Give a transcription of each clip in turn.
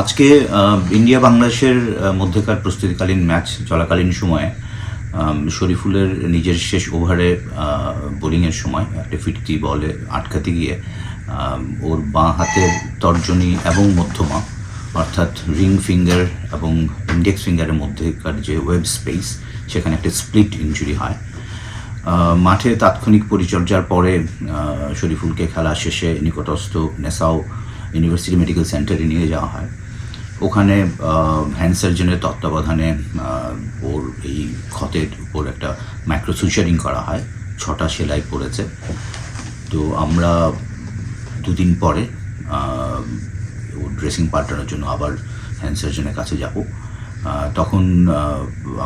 আজকে ইন্ডিয়া বাংলাদেশের মধ্যেকার প্রস্তুতিকালীন ম্যাচ চলাকালীন সময়ে শরীফুলের নিজের শেষ ওভারে বোলিংয়ের সময়, একটা ফিরতি বলে আটকাতে গিয়ে ওর বাঁ হাতের তর্জনী এবং মধ্যমা, অর্থাৎ রিং ফিঙ্গার এবং ইন্ডেক্স ফিঙ্গারের মধ্যেকার যে ওয়েব স্পেস, সেখানে একটা স্প্লিট ইঞ্জুরি হয়। মাঠে তাৎক্ষণিক পরিচর্যার পরে শরীফুলকে খেলা শেষে নিকটস্থ নেসাও ইউনিভার্সিটি মেডিকেল সেন্টারে নিয়ে যাওয়া হয়। ওখানে হ্যান্ড সার্জনের তত্ত্বাবধানে ওর এই ক্ষতের উপর একটা মাইক্রো সুচারিং করা হয়। ছটা সেলাই পড়েছে। তো আমরা দুদিন পরে ওর ড্রেসিং পাল্টানোর জন্য আবার হ্যান্ড সার্জনের কাছে যাব। তখন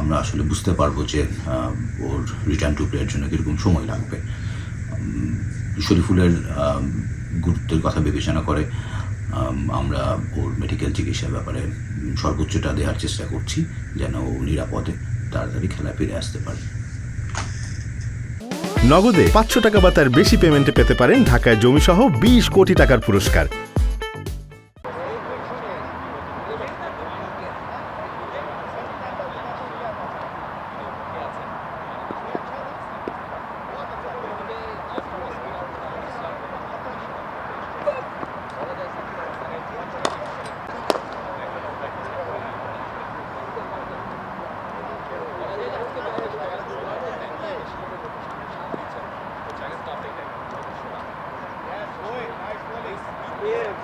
আমরা আসলে বুঝতে পারব যে ওর রিটার্ন টু প্লেয়ার জন্য কীরকম সময় লাগবে। শরীফুলের গুরুত্বের কথা বিবেচনা করে আমরা ওর মেডিকেল চিকিৎসার ব্যাপারে সর্বোচ্চটা দেওয়ার চেষ্টা করছি, যেন ও নিরাপদে তাড়াতাড়ি খেলা ফিরে আসতে পারে। নগদে পাঁচশো টাকা বা তার বেশি পেমেন্টে পেতে পারেন ঢাকায় জমিসহ বিশ কোটি টাকার পুরস্কার।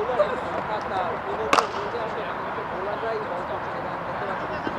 ফুল রিদমে বল পুরো ফুল রিদমে এবং এই মাত্র ছোট করে শরীফ মুস্তাফিজ